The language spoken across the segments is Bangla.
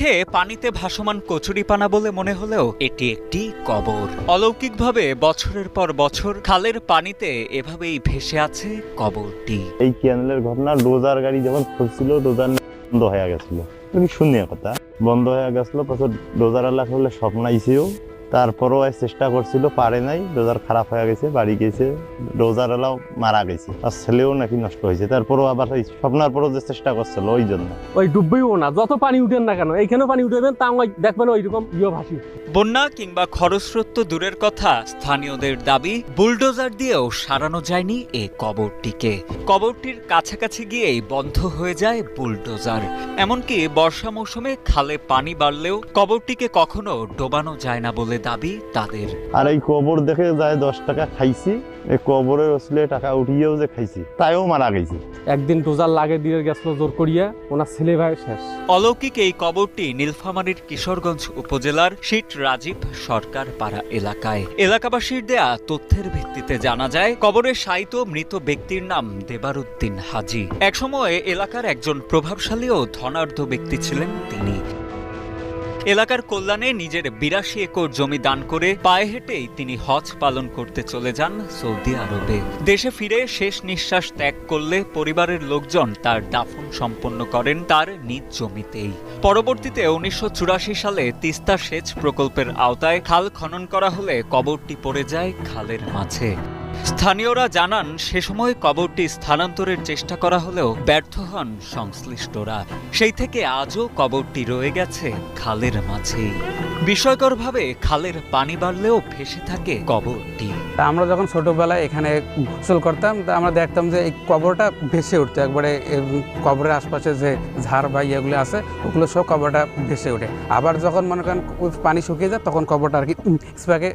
খেয়ে পানিতে ভাসমান কচুরিপানা বলে মনে হলেও এটি একটি কবর। অলৌকিকভাবে বছরের পর বছর খালের পানিতে এভাবেই ভেসে আছে কবরটি। এই ক্যানেলের ঘটনা, রোজার গাড়ি যখন খুঁজছিল রোজার বন্ধ হয়ে গেছিল। তুমি শুনিয়ে কথা। বন্ধ হয়ে গেছিল তারপর ডোজার আল্লাহ স্বপ্ন আইসেও। তারপরও চেষ্টা করছিল পারে নাই ডোজার খারাপ হয়ে গেছে বাড়ি গেছে ডোজার এলাও মারা গেছে আর ছেলেও নাকি নষ্ট হয়েছে। তারপরও আবার এই স্বপ্নার পরও যে চেষ্টা করছিল ওই জন্য। ওই ডুববেও না যত পানি উঠেন না কেন এইখানেও পানি উঠেবেন তা ওই দেখবেন ওইরকম ইয়ে ভাসি বন্যা কিংবা খরস্রোত দূরের কথা স্থানীয়দের দাবি বুলডোজার দিয়েও সারানো যায়নি এ কবরটিকে। কবরটির কাছাকাছি গিয়েই বন্ধ হয়ে যায় বুলডোজার। এমনকি বর্ষা মৌসুমে খালে পানি বাড়লেও কবরটিকে কখনো ডোবানো যায় না বলে দাবি তাদের। আর এই কবর দেখে যায় দশ টাকা খাইছি এই কবরের আসলে টাকা উঠিয়েও যে খাইছি তাইও মারা গেছে। একদিন ডোজার লাগে দিয়ে গেছিল জোর করিয়া ওনার ছেলে ভাই শেষ। অলৌকিক এই কবরটি নীলফামারীর কিশোরগঞ্জ উপজেলার শীত রাজীব সরকার পাড়া এলাকায়। এলাকাবাসীর দেয়া তথ্যের ভিত্তিতে জানা যায় কবরে শায়িত মৃত ব্যক্তির নাম দেবারুদ্দিন হাজি। একসময় এলাকার একজন প্রভাবশালী ও ধনাঢ্য ব্যক্তি ছিলেন তিনি। এলাকার কল্যাণে নিজের বিরাশি একর জমি দান করে পায়ে হেঁটেই তিনি হজ পালন করতে চলে যান সৌদি আরবে। দেশে ফিরে শেষ নিঃশ্বাস ত্যাগ করলে পরিবারের লোকজন তার দাফন সম্পন্ন করেন তার নিজ জমিতেই। পরবর্তীতে উনিশশো চুরাশি সালে তিস্তা সেচ প্রকল্পের আওতায় খাল খনন করা হলে কবরটি পড়ে যায় খালের মাঝে। স্থানীয়রা জানান, সে সময় কবরটি স্থানান্তরের চেষ্টা করা হলেও ব্যর্থ হন সংশ্লিষ্টরা। সেই থেকে আজও কবরটি রয়ে গেছে খালের মাঝেই। বিস্ময়করভাবে খালের পানি বাড়লেও ভেসে থাকে কবরটি। তা আমরা যখন ছোটোবেলায় এখানে গোসল করতাম, তা আমরা দেখতাম যে এই কবরটা ভেসে উঠতো। একবারে কবরের আশপাশে যে ঝাড় বা ইয়েগুলো আছে, ওগুলো সব কবরটা ভেসে উঠে আবার যখন মনে করেন পানি শুকিয়ে যায়, তখন কবরটা আর কি স্প্যাকে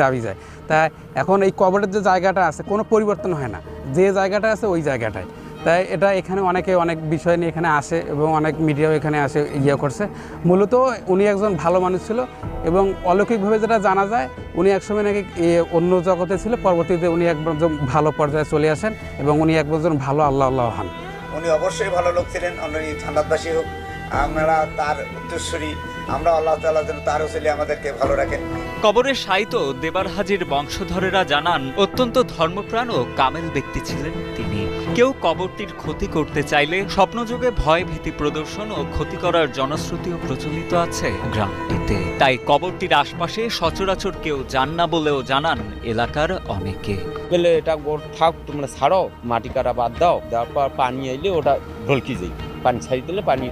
ডাবি যায়। তা এখন এই কবরের যে জায়গাটা আছে, কোনো পরিবর্তন হয় না। যে জায়গাটা আছে, ওই জায়গাটায়। তাই এটা এখানে অনেকে অনেক বিষয় নিয়ে এখানে আসে এবং অনেক মিডিয়াও এখানে আসে ইয়ে করছে। মূলত উনি একজন ভালো মানুষ ছিল এবং অলৌকিকভাবে যেটা জানা যায় উনি একসময় নাকি এ, অন্য জগতে ছিল পরবর্তীতে উনি একজন ভালো পর্যায়ে চলে আসেন এবং উনি একজন ভালো আল্লাহ আল্লাহ হন। উনি অবশ্যই ভালো লোক ছিলেন উনি জান্নাতবাসী হোক। আমরা তার উত্তরসূরি আমরা আল্লাহ তাআলা যেন তার ওসিলে আমাদেরকে ভালো রাখেন। কবরে শায়িত দেবার হাজির বংশধরেরা জানান অত্যন্ত ধর্মপ্রাণ ও কামেল ব্যক্তি ছিলেন তিনি। কেউ কবরটির ক্ষতি করতে চাইলে স্বপ্নযোগে ভয় ভীতি প্রদর্শন ও ক্ষতি করার জনশ্রুতিও প্রচলিত আছে গ্রামটিতে। তাই কবরটির আশপাশে সচরাচর কেউ যান না বলেও জানান এলাকার অনেকে। বলে, এটা গোর, থাক, তোমরা ছাড়ো, মাটি কাটা বাদ দাও। দেওয়ার পর পানি এলে ওটা ঢলকি যাই। পানি ছাড়ি দিলে পানি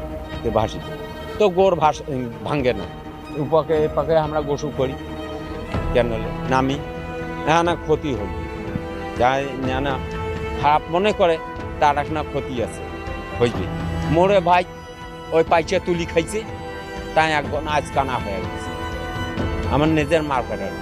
ভাসি তো গোর ভাস ভাঙ্গে না। উপাকে পাকে আমরা গোসু করি। কেন নামি না না ক্ষতি হল যাই না না খারাপ মনে করে, তার এক না ক্ষতি আছে। হইবে মোরে ভাই ওই পাইছে তুলি খাইছে, তাই একজন আজ কানা হয়ে গেছে। আমার নিজের মার্কেটার